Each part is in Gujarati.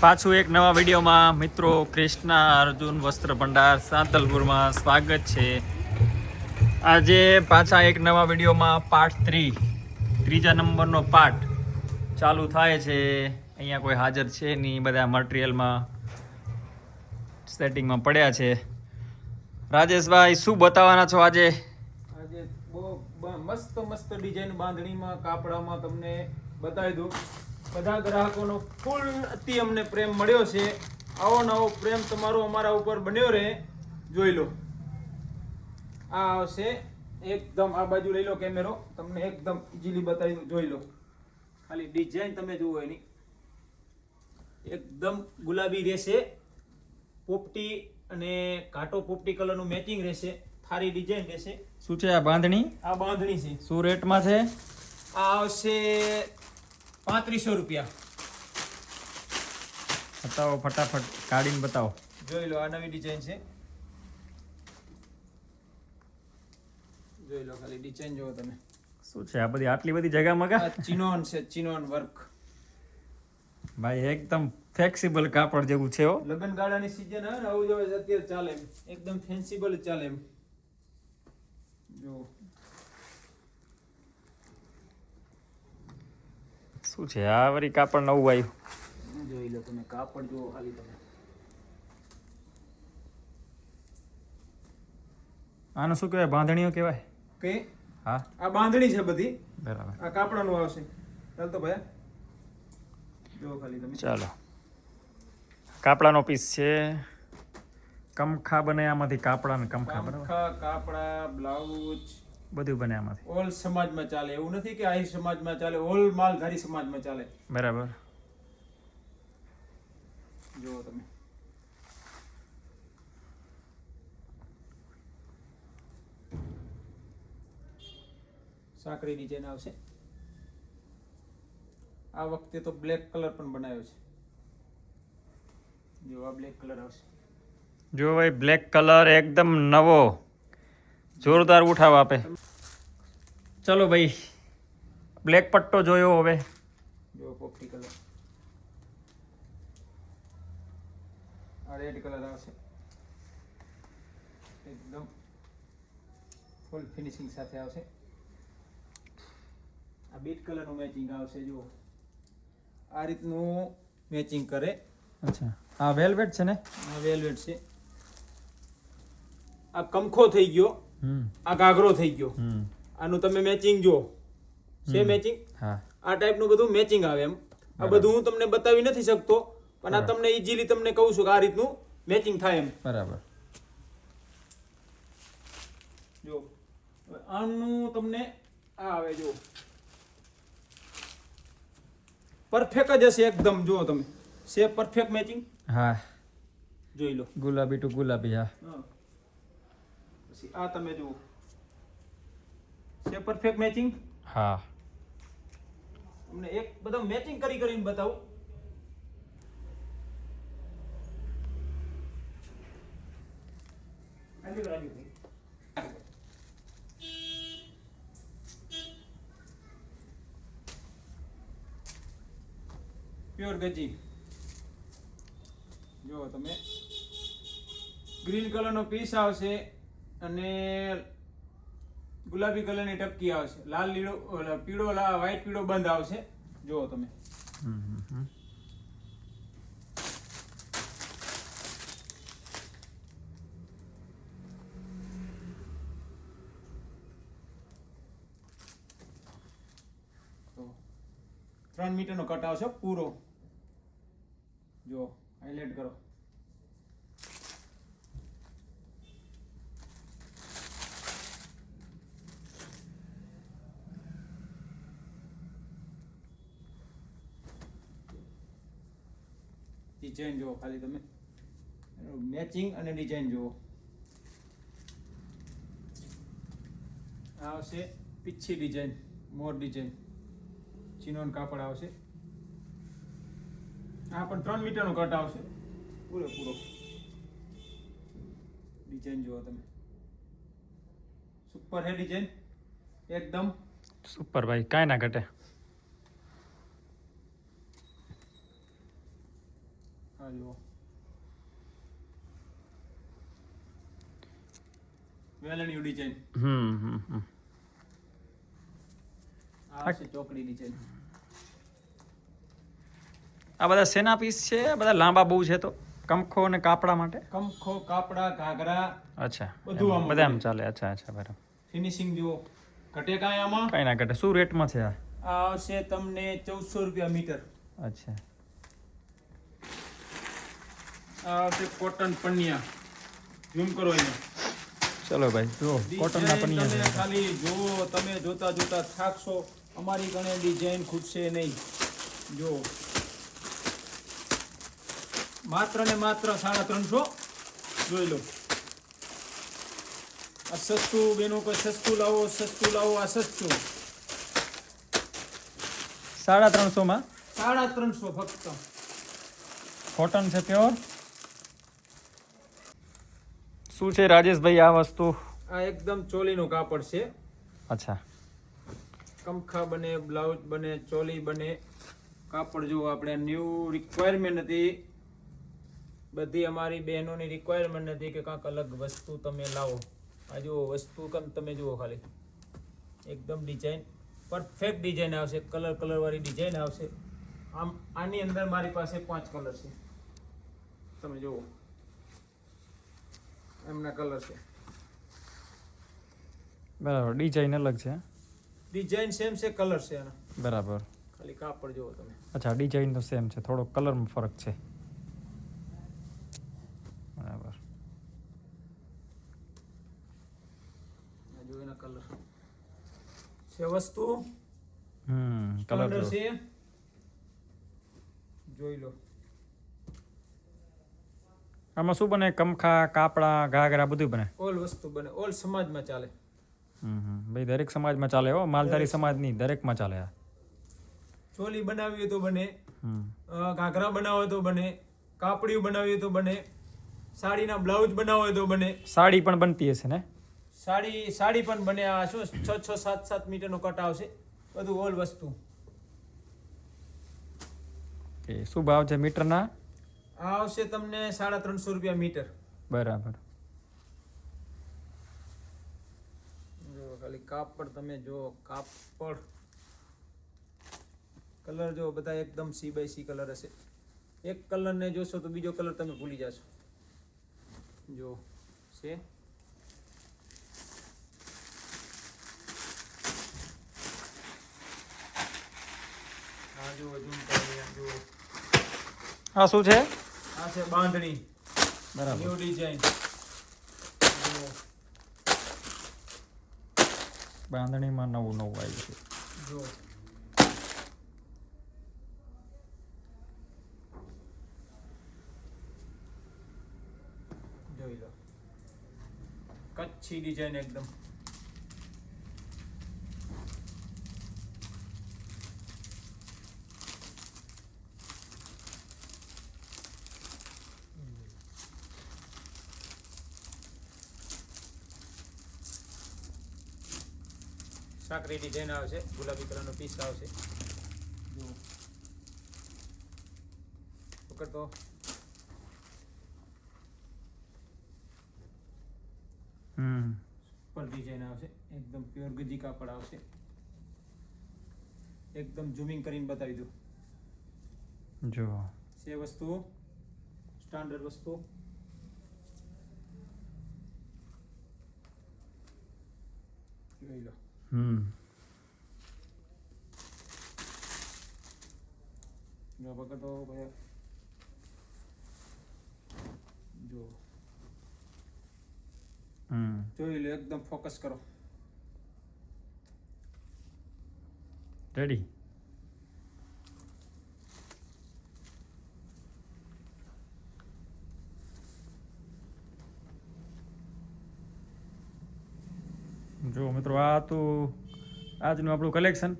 પાછું એક નવા વિડીયોમાં મિત્રો કૃષ્ણા અર્જુન, વસ્ત્ર ભંડાર, સાંતલપુરમાં સ્વાગત છે. આજે પાછા એક નવા વિડીયોમાં પાર્ટ થ્રી ત્રીજા નંબરનો પાર્ટ ચાલુ થાય છે. અહીંયા કોઈ હાજર છે નહીં, બધા મટીરિયલમાં સેટિંગમાં પડ્યા છે. રાજેશભાઈ, શું બતાવવાના છો આજે? આજે બહુ મસ્ત મસ્ત ડિઝાઇન બાંધણીમાં, કાપડામાં તમને બતાવી દઉં. બધા ગ્રાહકોનો ફૂલ અતિ અમને પ્રેમ મળ્યો છે. આવો નવો પ્રેમ તમારો અમારા ઉપર બન્યો રહે. જોઈ લો. આ આવશે. એકદમ આ બાજુ લઈ લો કેમેરો. તમને એકદમ ઇઝીલી બતાવી જોઈ લો. ખાલી ડિઝાઇન તમે જુઓ એની. એકદમ ગુલાબી રહેશે. પોપટી અને ઘાટો પોપટી કલરનું મેચિંગ રહેશે. થારી ડિઝાઇન રહેશે. શું છે આ બાંધણી? આ બાંધણી છે. શું રેટમાં છે? આ આવશે પાંત્રીસો રૂપિયા. બતાવો ફટાફટ કાઢીને બતાવો. જોઈ લો આ નવી ડિઝાઇન છે. જોઈ લો ખાલી ડિઝાઇન જોવો તમે. શું છે આ બધી આટલી બધી જગ્યામાં કા ચિનોન છે ચિનોન વર્ક. ભાઈ એકદમ ફ્લેક્સિબલ કાપડ જેવું છે લગ્ન ગાળાની સીઝન આવે ને આવું જ અત્યારે ચાલે એમ. એકદમ ફેન્સિબલ ચાલે એમ. જો શું છે? આ વળી કાપડ નવું આવ્યું. જોઈ લો તમે કાપડ જુઓ ખાલી તમે. આનું શું કહેવાય? બાંધણીઓ કહેવાય? કે હા. આ બાંધણી છે બધી. બરાબર. આ કાપડાનું આવશે. ચાલ તો ભાઈ. જુઓ ખાલી તમે. ચાલો. કાપડાનો પીસ છે. કમખા બને આમાંથી કાપડા ને કમખા બરાબર. કાપડા બ્લાઉઝ બધું બને આમાંથી. ઓલ સમાજમાં ચાલે. એવું નથી કે આહી સમાજમાં ચાલે ઓલ માલધારી સમાજમાં ચાલે. બરાબર. જુઓ તમે. સાંકડી ડિઝાઇન આવશે. આ વખતે તો બ્લેક કલર પણ બનાવ્યો છે. જો આ બ્લેક કલર આવશે. જો ભાઈ બ્લેક કલર એકદમ નવો. જોરદાર ઉઠાવ આપે. ચલો ભાઈ બ્લેક પટ્ટો જોયો હવે. જો પોપટી કલર. આ રેડ કલર આવશે. એકદમ ફૂલ ફિનિશિંગ સાથે આવશે. આ બીટ કલરનું મેચિંગ આવશે જો આ રીતનું મેચિંગ કરે. અચ્છા. આ વેલ્વેટ છે ને? આ વેલ્વેટ છે. આ કમખો થઈ ગયો. આ ઘાઘરો થઈ ગયો. આનું તમે મેચિંગ જો છે મેચિંગ આ ટાઈપનું બધું મેચિંગ આવે એમ. આ બધું હું તમને બતાવી નથી શકતો પણ આ તમને ઇઝીલી તમને કહું છું કે આ રીતનું મેચિંગ થાય એમ. બરાબર. જો આનું તમને આ આવે જો પરફેક્ટ જ હશે એકદમ જુઓ તમે. સે પરફેક્ટ મેચિંગ હા. જોઈ લો. ગુલાબી ટુ ગુલાબી હા. પછી આ તમે જુઓ. છે પરફેક્ટ મેચિંગ હા. તમને એક બધા મેચિંગ કરી કરીને બતાવું. પ્યોર ગજી જો તમે. ગ્રીન કલરનો પીસ આવશે. અને ગુલાબી કલરની ટપકી આવશે. લાલ, લીલો પીળો વ્હાઈટ, પીળો બંધ આવશે. જુઓ તમે. ત્રણ મીટરનો કટ આવશે પૂરો. જો હાઇલાઇટ કરો. ડિઝાઇન જુઓ ખાલી તમે. મેચિંગ અને ડિઝાઇન જુઓ. આવશે પીછી ડિઝાઇન મોર ડિઝાઇન ચિનોન કાપડ આવશે. આ પણ ત્રણ મીટરનો કટ આવશે. પૂરેપૂરો ડિઝાઇન જુઓ તમે. સુપર હે ડિઝાઇન એકદમ. સુપર ભાઈ, કાંઈ ના ઘટે. આ જુઓ વેલણિયું ડિઝાઇન હમ હમ હમ આ છે ચોકડી ડિઝાઇન આ બધા સેના પીસ છે આ બધા લાંબા બહુ છે તો કમખો અને કાપડા માટે? કમખો કાપડા ઘાઘરા અચ્છા બધું આમ બધા એમ ચાલે અચ્છા અચ્છા બરાબર. ફિનિશિંગ જુઓ. ઘટે કાંઈ આમાં? કઈ ના ઘટે શું રેટમાં છે આ? આ આવશે તમને ચૌદસો રૂપિયા મીટર. અચ્છા. આ આવશે કોટન પન્નિયા ઝૂમ કરો એને. ચલો ભાઈ જુઓ કોટનના ડિઝાઇન તમે ખાલી જુઓ તમે જોતા જોતા થાકશો. અમારી કણે ડિઝાઇન ખૂટશે નહીં. જો માત્ર ને માત્ર સાડા ત્રણસો. જોઈ લો. આ સસ્તું બેનો કોઈ સસ્તું લાવો સસ્તું લાવો આ સસ્તું. સાડા ત્રણસો માં સાડા ત્રણસો ફક્ત. કોટન છે પ્યોર? શું છે રાજેશભાઈ આ વસ્તુ? આ એકદમ ચોલીનું કાપડ છે. અચ્છા. કમખા બને બ્લાઉઝ બને ચોલી બને. કાપડ જો આપણે ન્યૂ રિક્વાયરમેન્ટ હતી. બધી અમારી બહેનોની રિક્વાયરમેન્ટ નથી કે કાંઈક અલગ વસ્તુ તમે લાવો. આ જુઓ વસ્તુ કમ તમે જુઓ ખાલી. એકદમ ડિઝાઇન પરફેક્ટ ડિઝાઇન આવશે. કલર કલરવાળી ડિઝાઇન આવશે. આમ આની અંદર મારી પાસે પાંચ કલર છે. તમે જુઓ. એમના કલર છે. બરાબર ડિઝાઇન અલગ છે ડિઝાઇન સેમ છે કલર છે એના. બરાબર. ખાલી કાપડ જુઓ તમે. અચ્છા ડિઝાઇન તો સેમ છે થોડો કલરમાં ફરક છે. બરાબર. આ જો એના કલર છે વસ્તુ? હમ કલર છે. જોઈ લો. આમાં શું બને? કમખા કાપડા ઘાઘરા બધું બને? ઓલ વસ્તુ બને. ઓલ સમાજમાં ચાલે. હમ ભાઈ દરેક સમાજમાં ચાલે હો. માલધારી સમાજ. નહીં દરેકમાં ચાલે આ. ચોલી બનાવી હોય તો બને. ઘાઘરા બનાવો તો બને. કાપડિયું બનાવી હોય તો બને. સાડીના બ્લાઉઝ બનાવો તો બને. સાડી પણ બનતી હશે ને? સાડી સાડી પણ બને. આ શું છ છ સાત સાત મીટરનો કટ આવશે. બધું ઓલ વસ્તુ. શું ભાવ છે મીટરના? આવશે તમને સાડા ત્રણસો રૂપિયા મીટર. બરાબર. જો ખાલી કાપડ તમે જો કાપડ. કલર જો બધા એકદમ સી બાય સી કલર હશે. એક કલરને જોશો તો બીજો કલર તમે ભૂલી જશો. જો છે? આ જો ઝૂમ કરી આ જો આ શું છે? આ છે બાંધણી. બરાબર. ન્યુ ડિઝાઇન બાંધણીમાં નવું નવું આવ્યું છે. જો. જોઈ લો. કચ્છી ડિઝાઇન એકદમ. સાકરી ડિઝાઇન આવશે. ગુલાબી કલરનો પીસ આવશે. જુઓ પકડતો. હમ. પર ડિઝાઇન આવશે. એકદમ પ્યોર ગજી કાપડ આવશે. એકદમ ઝૂમિંગ કરીને બતાવી દઉં. જો. છે વસ્તુઓ સ્ટાન્ડર્ડ વસ્તુ. જોઈ લો. હમ જો પકડો ભાઈ જો હમ જોઈ લો એકદમ ફોકસ કરો રેડી જો મિત્રો આ હતું આજનું આપણું કલેક્શન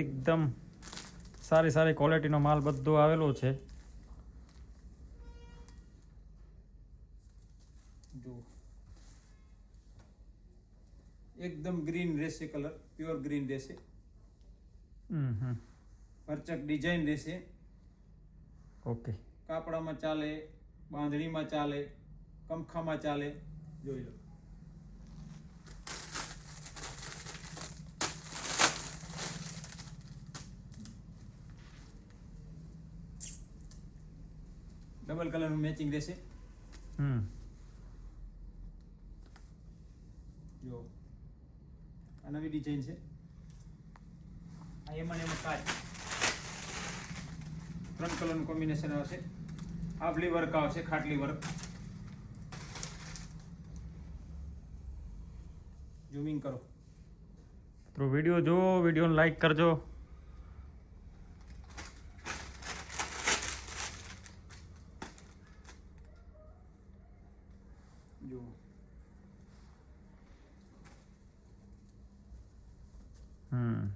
એકદમ સારી સારી ક્વોલિટીનો માલ બધો આવેલો છે. જો એકદમ ગ્રીન રહેશે કલર પ્યોર ગ્રીન રહેશે. ભરચક ડિઝાઇન રહેશે. ઓકે કાપડામાં ચાલે બાંધણીમાં ચાલે કમખામાં ચાલે જોઈ લો. ડબલ કલરનું મેચિંગ રહેશે. હમ. જો. આ નવી ડિઝાઇન છે. આ એમાં ને એમાં કાચ. ત્રણ કલરનું કોમ્બિનેશન આવશે. હાફલી વર્ક આવશે ખાટલી વર્ક ઝૂમિંગ કરો. તો વીડિયો જુઓ વિડીયોને લાઈક કરજો. જુઓ હમ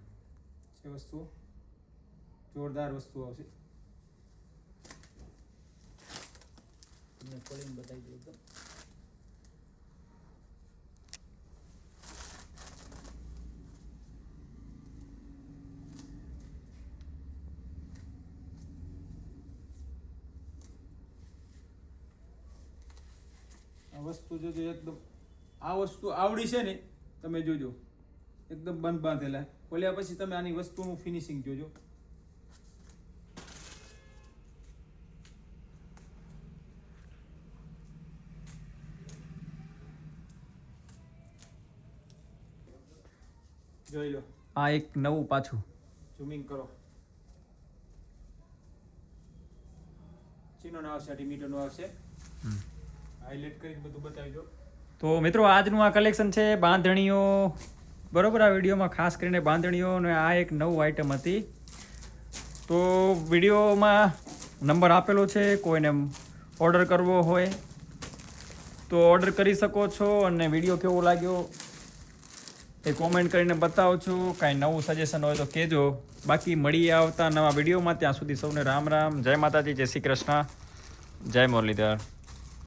છે વસ્તુઓ જોરદાર વસ્તુ આવશે તમને ખોલીને બતાવી દઉં એકદમ વસ્તુ જોજો એકદમ આ વસ્તુ આવડી છે ને તમે જોજો. એકદમ બંધ બાંધેલા. ખોલ્યા પછી તમે આની વસ્તુનું ફિનિશિંગ જોજો. જોઈ લો. આ એક નવું પાછું. ઝૂમિંગ કરો. ચીનોનો આવશે અઢી મીટરનો આવશે. હમ. હાઇલાઇટ કરીને બધું બતાવી દો તો મિત્રો, આજનું આ કલેક્શન છે બાંધણીઓ. બરોબર, આ વિડીયોમાં ખાસ કરીને બાંધણીઓ અને આ એક નવું આઈટમ હતી. તો વિડીયોમાં નંબર આપેલો છે, કોઈને ઓર્ડર કરવો હોય તો ઓર્ડર કરી શકો છો અને વીડિયો કેવો લાગ્યો એ કોમેન્ટ કરીને બતાવજો. કાંઈ નવું સજેશન હોય તો કહેજો. બાકી મળીએ આવતા નવા વિડીયોમાં. ત્યાં સુધી સૌને રામ રામ. જય માતાજી, જય શ્રી કૃષ્ણ. જય મુરલીધર.